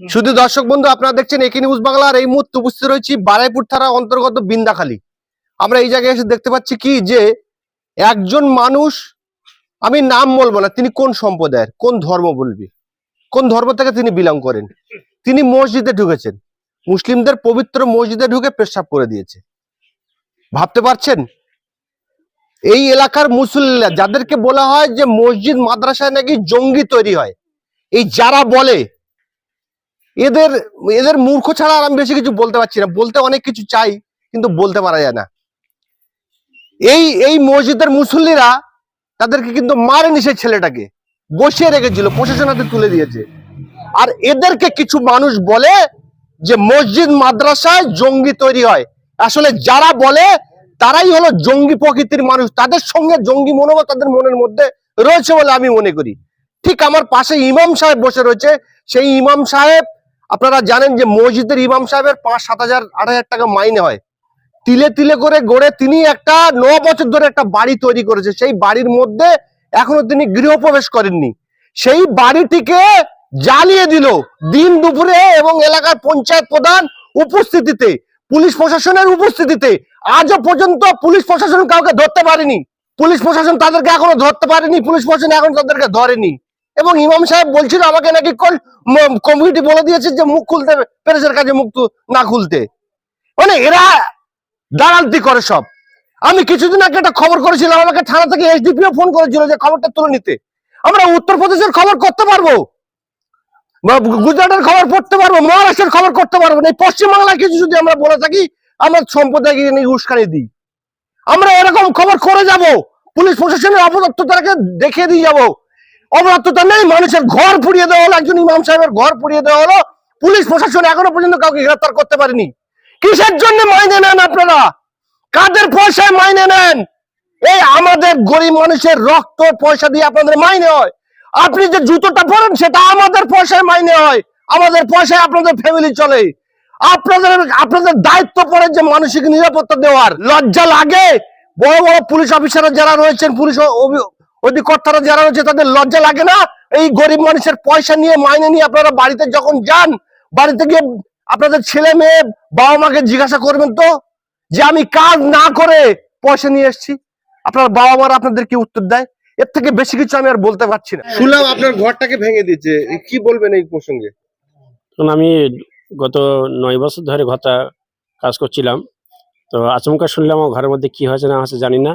শুধু দর্শক বন্ধু, আপনারা দেখছেন একি নিউজ বাংলার এই মুহূর্তে উপস্থিত রয়েছি বারাইপুর থানা অন্তর্গত বিন্দাখালী। আমরা এই জায়গায় এসে দেখতে পাচ্ছি কি যে, একজন মানুষ, আমি নাম বলব না, তিনি কোন সম্প্রদায়ের, কোন ধর্ম বলবি? কোন ধর্ম থেকে তিনি বিলং করেন? তিনি মসজিদে ঢুকেছেন। মুসলিমদের পবিত্র মসজিদে ঢুকে পেশাব করে দিয়েছে। ভাবতে পারছেন? এই এলাকার মুসল্লিরা, যাদেরকে বলা হয় যে মসজিদ, মাদ্রাসায় নাকি জঙ্গি তৈরি হয়, এই যারা বলে এদের এদের মূর্খ ছাড়া আর আমি বেশি কিছু বলতে পারছি না। বলতে অনেক কিছু চাই, কিন্তু বলতে পারা যায় না। এই এই মসজিদের মুসল্লিরা তাদেরকে কিন্তু মারেনি সেই ছেলেটাকে। বসিয়ে রেখেছিল, প্রশাসন হাতে তুলে দিয়েছে। আর এদেরকে কিছু মানুষ বলে যে মসজিদ মাদ্রাসায় জঙ্গি তৈরি হয়। আসলে যারা বলে, তারাই হলো জঙ্গি প্রকৃতির মানুষ। তাদের সঙ্গে জঙ্গি মনোভাব তাদের মনের মধ্যে রয়েছে বলে আমি মনে করি। ঠিক আমার পাশে ইমাম সাহেব বসে রয়েছে। সেই ইমাম সাহেব আপনারা জানেন যে মসজিদের ইমাম সাহেবের পাঁচ সাত হাজার, আট হাজার টাকা মাইনে হয়। তিলে তিলে করে গড়ে তিনি একটা ন বছর ধরে একটা বাড়ি তৈরি করেছে। সেই বাড়ির মধ্যে এখনও তিনি গৃহপ্রবেশ করেননি। সেই বাড়িটিকে জ্বালিয়ে দিল দিন দুপুরে এবং এলাকার পঞ্চায়েত প্রধান উপস্থিতিতে, পুলিশ প্রশাসনের উপস্থিতিতে। আজও পর্যন্ত পুলিশ প্রশাসন কাউকে ধরতে পারেনি। পুলিশ প্রশাসন তাদেরকে এখনও ধরতে পারেনি। পুলিশ প্রশাসন এখন তাদেরকে ধরেনি। এবং ইমাম সাহেব বলছিল আমাকে নাকি কমিটি বলে দিয়েছে যে মুখ খুলতে প্রেসের কাছে মুখ না খুলতে। মানে এরা দালালতি করে সব। আমি কিছুদিন আগে একটা খবর করেছিলাম, আমাকে থানা থেকে এসডিপিও ফোন করেছিল যে খবরটা তুলে নিতে। আমরা উত্তরপ্রদেশের খবর করতে পারব। গুজরাটের খবর পড়তে পারব, মহারাষ্ট্রের খবর করতে পারব না, এই পশ্চিমবাংলায় কিছু যদি আমরা বলে থাকি, আমরা সম্প্রদায়কে নিয়ে উস্কানি দিই। আমরা এরকম খবর করে যাব, পুলিশ প্রশাসনের অপদত্ততাকে দেখিয়ে দিয়ে যাব। অপদত্ততা নেই, মানুষের ঘর পুড়িয়ে দেওয়া হলো, একজন ইমাম সাহেবের ঘর পুড়িয়ে দেওয়া হলো, পুলিশ প্রশাসন এখনও পর্যন্ত কাউকে গ্রেফতার করতে পারেনি। কিসের জন্য মাইনে নেন আপনারা? কাদের পয়সায় মাইনে নেন? এই আমাদের গরিব মানুষের রক্ত, পয়সা দিয়ে আপনাদের মাইনে হয়। আপনি যে জুতোটা পরেন, সেটা আমাদের পয়সায় মাইনে হয়। আমাদের পয়সায় আপনাদের ফ্যামিলি চলে। আপনাদের আপনাদের দায়িত্ব পড়ে যে মানসিক নিরাপত্তা দেওয়ার। লজ্জা লাগে। বড় বড় পুলিশ অফিসাররা যারা রয়েছেন, পুলিশ অভি- অধিকর্তারা যারা রয়েছে তাদের লজ্জা লাগে না? এই গরিব মানুষের পয়সা নিয়ে মাইনে নিয়ে আপনারা বাড়িতে যখন যান বাড়িতে গিয়ে আপনাদের ছেলে মেয়ে বাবা মাকে জিজ্ঞাসা করবেন তো যে আমি কাজ না করে পয়সা নিয়ে এসেছি। আপনার বাবা মারা আপনাদের কি উত্তর দেয়? এর থেকে বেশি কিছু আমি আর বলতে পারছি না। শুনলাম আপনার ঘরটাকে ভেঙে দিয়েছে। কি বলবেন এই প্রসঙ্গে? কারণ আমি গত নয় বছর ধরে ঘরটা কাজ করছিলাম। তো আচমকা শুনলাম আমার ঘরের মধ্যে কি হয়েছে না হয়েছে জানি না।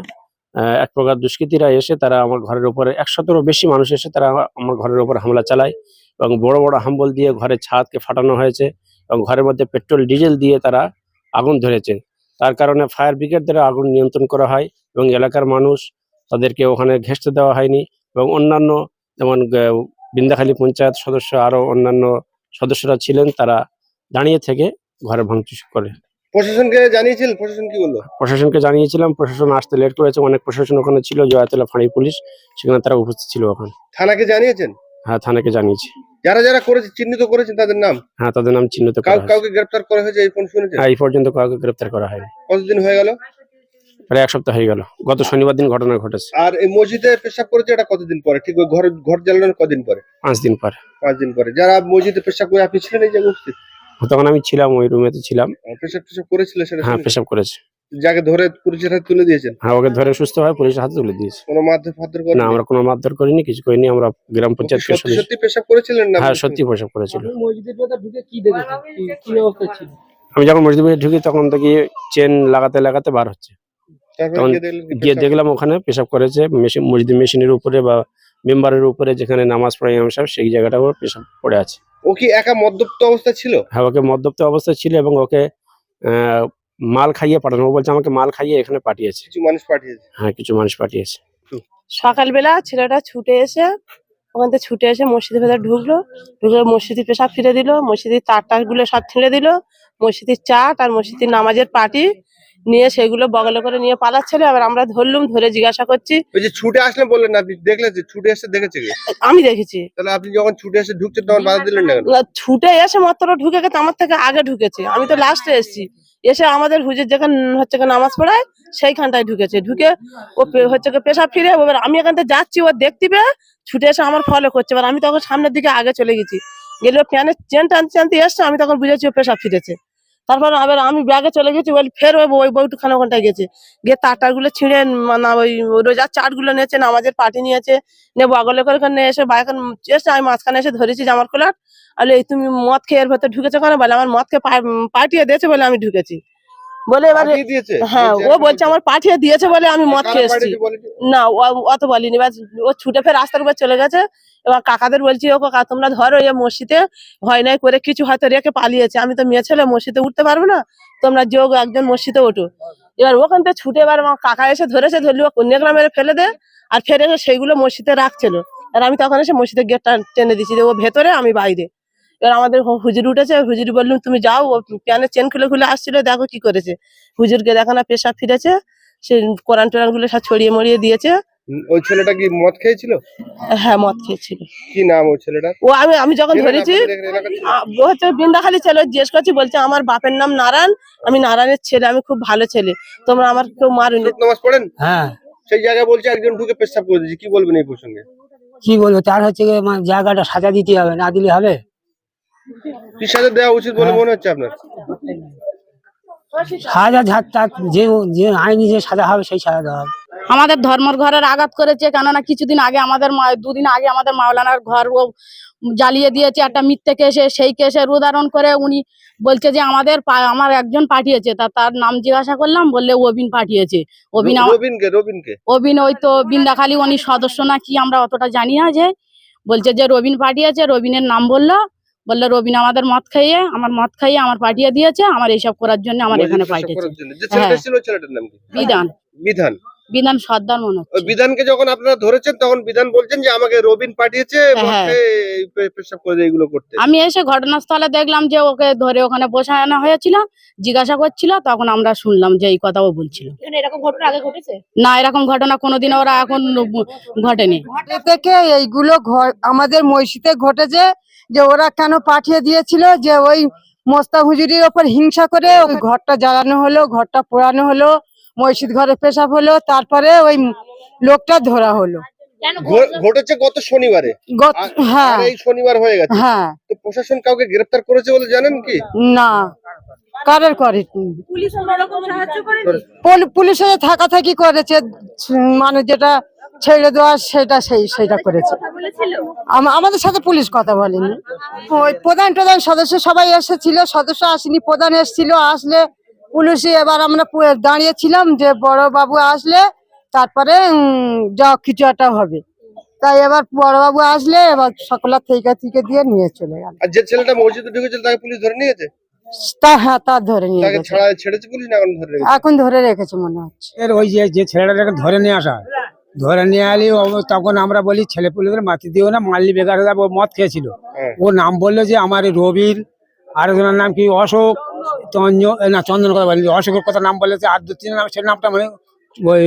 এক প্রকার দুষ্কৃতীরা এসে তারা আমার ঘরের উপরে, একশতেরও বেশি মানুষ এসে তারা আমার ঘরের উপর হামলা চালায় এবং বড় বড় হাম্বল দিয়ে ঘরের ছাদকে ফাটানো হয়েছে এবং ঘরের মধ্যে পেট্রোল, ডিজেল দিয়ে তারা আগুন ধরেছে। তার কারণে ফায়ার ব্রিগেড দ্বারা আগুন নিয়ন্ত্রণ করা হয় এবং এলাকার মানুষ তাদেরকে ওখানে ঘেঁষতে দেওয়া হয়নি এবং অন্যান্য যেমন বিন্দাখালী পঞ্চায়েত সদস্য আরও অন্যান্য সদস্যরা ছিলেন, তারা দাঁড়িয়ে থেকে ঘরে ভাঙচুর করে। প্রশাসনকে জানিয়েছিলেন প্রশাসন কি বলল? প্রশাসনকে জানিয়েছিলাম প্রশাসন আসতে লেট করেছে অনেক প্রশাসন ওখানে ছিল জয়াতলা ফাঁড়ি পুলিশ সেখানে তারা উপস্থিত ছিল ওখানে। থানাকে জানিয়েছেন? হ্যাঁ থানাকে জানিয়েছি। যারা যারা করেছে চিহ্নিত করেছেন তাদের নাম? হ্যাঁ তাদের নাম চিহ্নিত করা হয়েছে। কাউকে গ্রেপ্তার করা হয়েছে এই ফোন শুনেছেন? হ্যাঁ এই পর্যন্ত কাউকে গ্রেপ্তার করা হয়নি। কতদিন হয়ে গেল? প্রায় এক সপ্তাহ হয়ে গেল। গত শনিবার দিন ঘটনা ঘটেছে। আর এই মসজিদে পেশাব করেছে এটা কতদিন পরে? ঠিক ওই ঘর ঘর জ্বালানোর কদিন পরে? পাঁচ দিন পর। পাঁচ দিন পরে। যারা মসজিদে পেশাব করে আপনি ছিলেন এই যে উপস্থিত? তখন আমি ছিলাম ওই রুমেতে ছিলাম। পেশাব টেশাব করেছিল সেটা হ্যাঁ পেশাব করেছে। যাকে ধরে পুলিশের হাতে তুলে দিয়েছেন? হ্যাঁ ওকে ধরে সুস্থ হয় পুলিশের হাতে তুলে দিয়েছে। কোনো মারধর ফাদ্দর করে না আমরা কোনো মারধর করিনি কিছু করিনি আমরা গ্রাম পঞ্চায়েতকে সত্যি সত্যি পেশাব করেছিলেন না? হ্যাঁ সত্যি পেশাব করেছিল। মসজিদের ভেতর ঢুকে কি দেখেছেন? কি- কি অবস্থা ছিল? আমি যখন মসজিদে ঢুকি তখন দেখি চেন লাগাতে লাগাতে বার হচ্ছে। তখন গিয়ে গিয়ে? দেখলাম ওখানে পেশাব করেছে মেশিন মসজিদ মেশিনের উপরে বা মেম্বারের উপরে যেখানে নামাজ পড়ে ইমাম সাহেব সেই জায়গাটা পেশাব পড়ে আছে। ও কি একা মদ্যপ্ত অবস্থা ছিল? হ্যাঁ ওকে মদ্যপ্ত অবস্থা ছিল এবং ওকে আহ, মাল খাইয়ে পাঠানো ও বলছে আমাকে মাল খাইয়ে এখানে পাঠিয়েছে। কিছু মানুষ পাঠিয়েছে? হ্যাঁ কিছু মানুষ পাঠিয়েছে। সকালবেলা ছেলেটা ছুটে এসে ওখান থেকে ছুটে এসে মসজিদের ভেতর ঢুকলো ঢুকে মসজিদে পেশাব ফিরে দিল মসজিদের তার টারগুলো সব ছিঁড়ে দিল মসজিদের চাট আর মসজিদের নামাজের পাটি নিয়ে সেগুলো বগলে করে নিয়ে পালাচ্ছিল এবার আমরা ধরলুম ধরে জিজ্ঞাসা করছি। ওই যে ছুটে আসলে বললেন না, আপনি দেখলেন যে ছুটে এসে দেখেছে কি? আমি দেখেছি। তাহলে আপনি যখন ছুটে এসে ঢুকছেন তখন বাধা দিলেন না ছুটে এসে মাত্র ঢুকে গেছে আমার থেকে আগে ঢুকেছে। আমি তো লাস্টে এসেছি। এসে আমাদের হুজুর যেখানে হচ্ছে নামাজ পড়ায় সেইখানটায় ঢুকেছে। ঢুকে ও হচ্ছে পেশাব ফিরে এবার আমি এখান থেকে যাচ্ছি ও দেখতে পেয়ে ছুটে এসে আমার ফলো করছে। এবার আমি তখন সামনের দিকে আগে চলে গেছি। গেলে ফ্যানের চেন টানতে টানতে এসছে আমি তখন বুঝেছি ও পেশা ফিরেছে। তারপর আবার আমি ব্যাগে চলে গেছি, বলি ফের ওই ওই বউটু খানা ওখানটায় গেছে। গিয়ে তার টারগুলো ছিঁড়ে না ওই রোজার চাটগুলো নিয়েছে, নামাজের পাটি নিয়েছে, নিয়ে বগলে করে ওখানে এসে বাইখান এসে আমি মাঝখানে এসে ধরেছি জামার কোলার আলে এই তুমি মদ খেয়ে এর ভেতর ঢুকেছো কেন? বলে, আমার মদ খেয়ে পাঠিয়ে দিয়েছে বলে আমি ঢুকেছি। বলে এবার হ্যাঁ ও বলছে আমার পাঠিয়ে দিয়েছে বলে আমি মদ খেয়ে এসেছি। না অত বলিনি। ব্যাস ও ছুটে ফের রাস্তার উপর চলে গেছে। এবার কাকাদের বলছি ও কাকা তোমরা ধরো এই মসজিদে ভয় নাই করে কিছু হয়তো রেখে পালিয়েছে। আমি তো মেয়ে ছেলে মসজিদে উঠতে পারব না। তোমরা যোগ একজন মসজিদে ওঠো। এবার ওখান থেকে ছুটে এবার আমার কাকা এসে ধরেছে ধরলি ও কন্যাগ্রাম মেরে ফেলে দে। আর ফের এসে সেইগুলো মসজিদে রাখছিল। আর আমি তখন এসে মসজিদের গেটটা টেনে দিচ্ছি যে ও ভেতরে আমি বাইরে। এবার আমাদের হুজুর উঠেছে হুজুর বললাম তুমি যাও ও প্যানের চেন খুলে খুলে আসছিল দেখো কি করেছে। হুজুরকে দেখো না পেশা ফিরেছে সে কোরআন টোরানগুলো সব ছড়িয়ে মরিয়ে দিয়েছে। ওই ছেলেটা কি মদ খেয়েছিল? হ্যাঁ মদ খেয়েছিল। কি নাম ওই ছেলেটার? ও আমি আমি যখন ধরেছি? ও হচ্ছে বৃন্দাখালী ছেলে জিজ্ঞেস করছি বলছে আমার বাপের নাম নারায়ণ আমি নারায়ণের ছেলে আমি খুব ভালো ছেলে তোমরা আমার কেউ মারুনি। নামাজ পড়েন? হ্যাঁ। সেই জায়গায় বলছে একজন ঢুকে পেশাব করে দিয়েছে কি বলবেন এই প্রসঙ্গে? কি বলব তার হচ্ছে গিয়ে মানে জায়গাটা সাজা দিতে হবে না দিলে হবে? দেওয়া উচিত বলে মনে হচ্ছে আপনার? সাজা যে যে আইনি যে সাজা হবে সেই সাজা দেওয়া হবে। আমাদের ধর্মর ঘরের আঘাত করেছে কেননা কিছুদিন আগে আমাদের দুদিন আগে আমাদের মাওলানার ঘর ও জ্বালিয়ে দিয়েছে একটা মিথ্যে কেসে। সেই কেসের উদাহরণ করে উনি বলছে যে আমাদের আমার একজন পাঠিয়েছে তা তার নাম জিজ্ঞাসা করলাম বললে অবিন পাঠিয়েছে। অবিন অবিন ওই তো বিন্দাখালী উনি সদস্য না কি আমরা অতটা জানি না যে। বলছে যে রবিন পাঠিয়েছে রবিনের নাম বলল বলল রবিন আমাদের মদ খাইয়ে আমার মদ খাইয়ে আমার পাঠিয়ে দিয়েছে আমার এইসব করার জন্য আমার এখানে পাঠিয়েছে। হ্যাঁ। বিধান। বিধান। বিধান সর্দার মনে। হচ্ছে বিধানকে যখন আপনারা ধরেছেন তখন বিধান বলছেন যে আমাকে রবিন পাঠিয়েছে হ্যাঁ। খেয়ে এই পে- পেশাব করে এগুলো করতে। আমি এসে ঘটনাস্থলে দেখলাম যে ওকে ধরে ওখানে বসায় আনা হয়েছিল জিজ্ঞাসা করছিল তখন আমরা শুনলাম যে এই কথা ও বলছিল। এরকম ঘটনা আগে ঘটেছে? না এরকম ঘটনা কোনোদিন ওরা এখন ঘটেনি। থেকে এইগুলো ঘ- আমাদের মসজিদে ঘটেছে যে ওরা কেন পাঠিয়ে দিয়েছিল? যে ওই মোস্তা হুজুরির ওপর হিংসা করে ওই ঘরটা জ্বালানো হলো ঘরটা পোড়ানো হলো মসজিদ ঘরে পেশাব হলো তারপরে ওই লোকটা ধরা হলো। ঘটেছে গত শনিবারে। গত হ্যাঁ। এই শনিবার হয়ে গেছে। হ্যাঁ। তো প্রশাসন কাউকে গ্রেফতার করেছে বলে জানেন কি? না। কারের করে পুলিশ থাকা থাকি করেছে। মানে যেটা ছেড়ে দেওয়া সেটা সেই সেটা করেছে। আমাদের সাথে পুলিশ কথা বলেনি। ওই প্রধান প্রধান সদস্য সবাই এসেছিল সদস্য আসেনি প্রধান এসেছিল আসলে পুলিশে এবার আমরা দাঁড়িয়েছিলাম যে বড় বাবু আসলে তারপরে উম, যা কিছু একটা হবে। তাই এবার বড় বাবু আসলে এবার সকলের থেকে থেকে দিয়ে নিয়ে চলে গেল। আর যে ছেলেটা মসজিদে ঢুকেছিল তাকে পুলিশ ধরে নিয়ে তা হ্যাঁ তা ধরে নিয়ে গেছে। ছেড়েছে পুলিশ এখন ধরে রেখেছে? এখন ধরে রেখেছে মনে হচ্ছে। এর ওই যে যে ছেলেটাকে ধরে নিয়ে আসা ধরে নিয়ে আলি ও- তখন আমরা বলি ছেলে পুলেদের মাতি দিও না মাল্লি বেকার হয়ে যাবে, ও মদ খেয়েছিল। হ্যাঁ। ও নাম বলল যে আমার রবির আর একজনের নাম কি অশোক না চন্দন কথা বলি অশোকের কথা নাম বলেছে আর দু তিন নাম সে নামটা মানে ওই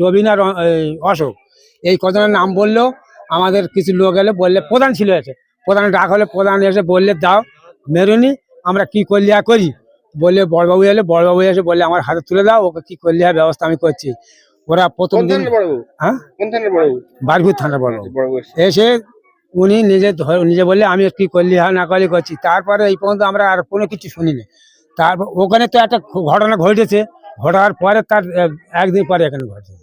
রবি- আর অশোক। এই কজনের নাম বলল আমাদের কিছু লোক এলে বললে প্রধান ছিল এসে। প্রধান ডাক হলে প্রধান এসে বললে দাও মেরুনি আমরা কি করলি করি? বললে বড়বাবু এলে বড়বাবু এসে বললে আমার হাতে তুলে দাও ওকে কি করলি ব্যবস্থা আমি করছি। ওরা প্রথম দিন হ্যাঁ? থানা বড়বাবু? এসে। উনি নিজে ধর- নিজে বললে আমি কি করলি? হ্যাঁ না করলি করছি। তারপরে এই পর্যন্ত আমরা আর কোনো কিছু শুনিনি। তারপর ওখানে তো একটা ঘটনা ঘটেছে। ঘটার পরে তার একদিন পরে এখানে ঘটেছে।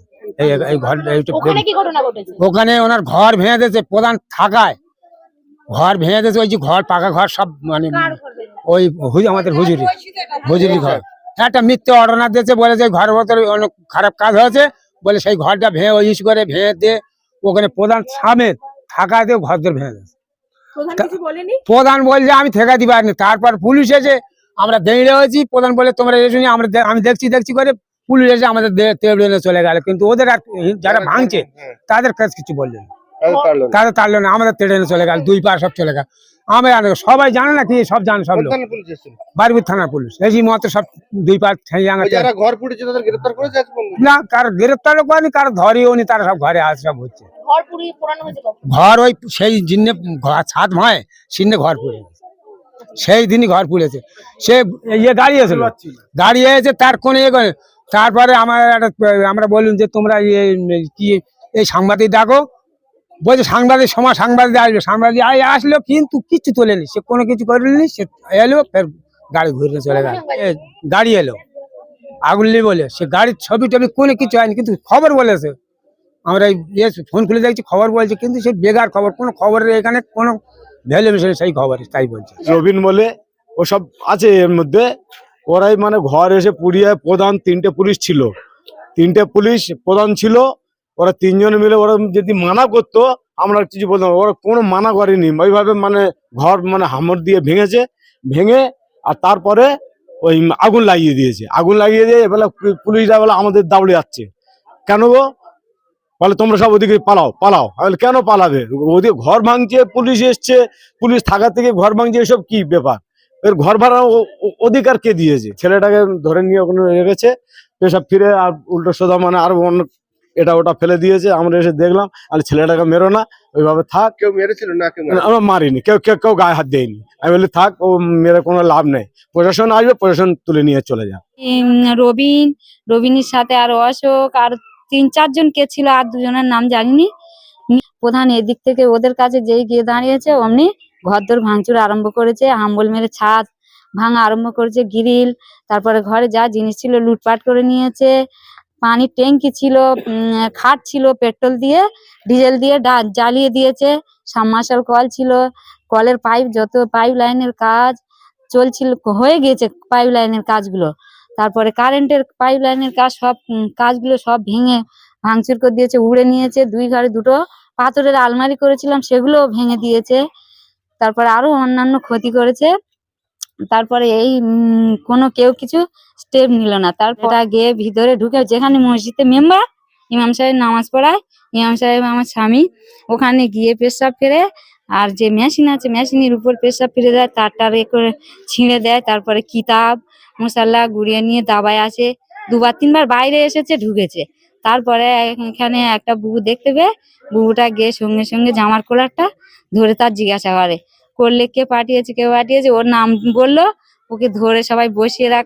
ওখানে কি ঘটনা ঘটেছে? ওখানে ওনার ঘর ভেঙে দিয়েছে প্রধান থাকায়। ঘর ভেঙে দিয়েছে ওই যে ঘর পাকা ঘর সব মানে? ওই আমাদের হুজুরি হুজুরি ঘর। একটা মিথ্যে অর্ডার দিয়েছে বলে যে ঘরের ভেতরে অনেক খারাপ কাজ হয়েছে বলে সেই ঘরটা ভেঙে ওই ইস করে ভেঙে দিয়ে ওখানে প্রধান সামেত থাকা দিয়ে ঘর ধরে ভেঙে দিয়েছে। প্রধান তা- কিছু বলেনি? প্রধান বলছে আমি ঠেকা দিবার পারিনি। তারপর পুলিশ এসে আমরা দাঁড়িয়ে হয়েছি প্রধান বলে তোমরা এসে আমরা আমি দেখছি দেখছি করে। পুলিশ এসে আমাদের তেবড়ে চলে গেল। কিন্তু ওদের আর যারা ভাঙছে হ্যাঁ, তাদের কাছে কিছু বললেন তাদের তাড়লো না। আমাদের তেড়ে চলে গেল দুই পা সব চলে গেল। আমরা সবাই জানে না কি সব জানে সব বারবির থানার পুলিশ। এই মতো সব দুই পা ঘর পুড়েছে তাদের গ্রেফতার না কার গ্রেপ্তারও করেনি কার ধরেও নি তারা সব ঘরে আছে সব হচ্ছে। ঘর ওই সেই ঘর- ছাদ ভয় সিনে ঘর পুড়ে সেই দিনই ঘর পুড়েছে। সে ইয়ে দাঁড়িয়ে ছিল দাঁড়িয়ে আছে তার কোন ইয়ে করে তারপরে আমার একটা আমরা বলুন যে তোমরা ইয়ে কি এই সাংবাদিক ডাকো বলছে, সাংবাদিক সময় সাংবাদিক আসবে। সাংবাদিক আই আসলো, কিন্তু কিচ্ছু তোলেনি। সে কোনো কিছু করেনি, সে এলো, ফের গাড়ি ঘুরে চলে গেল। গাড়ি এলো। আগুন নিয়ে বলে, সে গাড়ির ছবি টবি কোনো কিছু হয়নি, কিন্তু খবর বলেছে। আমরা ইয়ে ফোন খুলে দেখছি, খবর বলছে, কিন্তু সে বেগার খবর, কোনো খবরের এখানে কোনো ভ্যালু মিশে সেই খবর, তাই বলছে। রবিন বলে ওসব আছে এর মধ্যে। ওরাই মানে ঘর এসে পুড়িয়ে প্রধান তিনটে পুলিশ ছিল। তিনটে পুলিশ প্রধান ছিল ওরা তিনজন মিলে ওরা যদি মানা করতো, আমরা কিছু বলতাম ওরা কোনো মানা করেনি। ওইভাবে মানে ঘর মানে হামর দিয়ে ভেঙেছে, ভেঙে আর তারপরে ওই আগুন লাগিয়ে দিয়েছে। আগুন লাগিয়ে দিয়ে এবেলা পুলিশরা বলে, আমাদের দাউড়ে যাচ্ছে। কেন গো? বলে, তোমরা সব ওদিকে পালাও পালাও। আমি কেন পালাবে? ওদিকে ঘর ভাঙছে, পুলিশ এসছে। পুলিশ থাকা থেকে ঘর ভাঙছে, এসব কি ব্যাপার? এর ঘর ভাড়া অধিকার কে দিয়েছে? ছেলেটাকে ধরে নিয়ে ওখানে রেখেছে। পেশাব ফিরে আর উল্টো সোজা মানে আর অন্য এটা ওটা ফেলে দিয়েছে আমরা এসে দেখলাম আর ছেলেটাকে মেরো না ওইভাবে থাক। কেউ মেরেছিল না কেউ আমরা মারিনি কেউ কেউ কেউ গায়ে হাত দেয়নি। আমি বলি থাক ও মেরে কোনো লাভ নেই। প্রশাসন আসবে প্রশাসন তুলে নিয়ে চলে যাবে উম, রবিন রবিনের সাথে আর অশোক আর তিন চারজন কে ছিল আর দুজনের নাম জানিনি। উম, প্রধান এদিক থেকে ওদের কাছে যেই গিয়ে দাঁড়িয়েছে অমনি ঘরদোর ভাঙচুর আরম্ভ করেছে হাম্বল মেরে ছাদ ভাঙা আরম্ভ করেছে গ্রিল তারপরে ঘরে যা জিনিস ছিল লুটপাট করে নিয়েছে পানির ট্যাঙ্কি ছিল খাট ছিল, পেট্রোল দিয়ে, ডিজেল দিয়ে জ্বালিয়ে দিয়েছে। সাবমার্শাল কল ছিল, কলের পাইপ, যত পাইপ লাইনের কাজ চলছিল, হয়ে গিয়েছে পাইপ লাইনের কাজগুলো। তারপরে কারেন্টের পাইপ লাইনের কাজ সব কাজগুলো সব ভেঙে ভাঙচুর করে দিয়েছে, উড়ে নিয়েছে। দুই ঘরে দুটো পাথরের আলমারি করেছিলাম সেগুলো ভেঙে দিয়েছে। তারপরে আরও অন্যান্য ক্ষতি করেছে। তারপরে এই কোনো কেউ কিছু স্টেপ নিল না। তারপর গিয়ে ভিতরে ঢুকে যেখানে মসজিদে মেম্বার ইমাম সাহেব নামাজ পড়ায় ইমাম সাহেব আমার স্বামী। ওখানে গিয়ে পেশাব ফেরে আর যে মেশিন আছে মেশিনের উপর পেশাব ফিরে দেয় তারটার এ করে ছিঁড়ে দেয় তারপরে কিতাব মশাল্লা গুড়িয়ে নিয়ে দাবায় আছে দুবার তিনবার বাইরে এসেছে ঢুকেছে। তারপরে এখানে একটা বুবু দেখতে পেয়ে বুবুটা গিয়ে সঙ্গে সঙ্গে জামার কলারটা ধরে তার জিজ্ঞাসা করে। করলে কে পাঠিয়েছে কে পাঠিয়েছে ওর নাম বলল ওকে ধরে সবাই বসিয়ে রাখ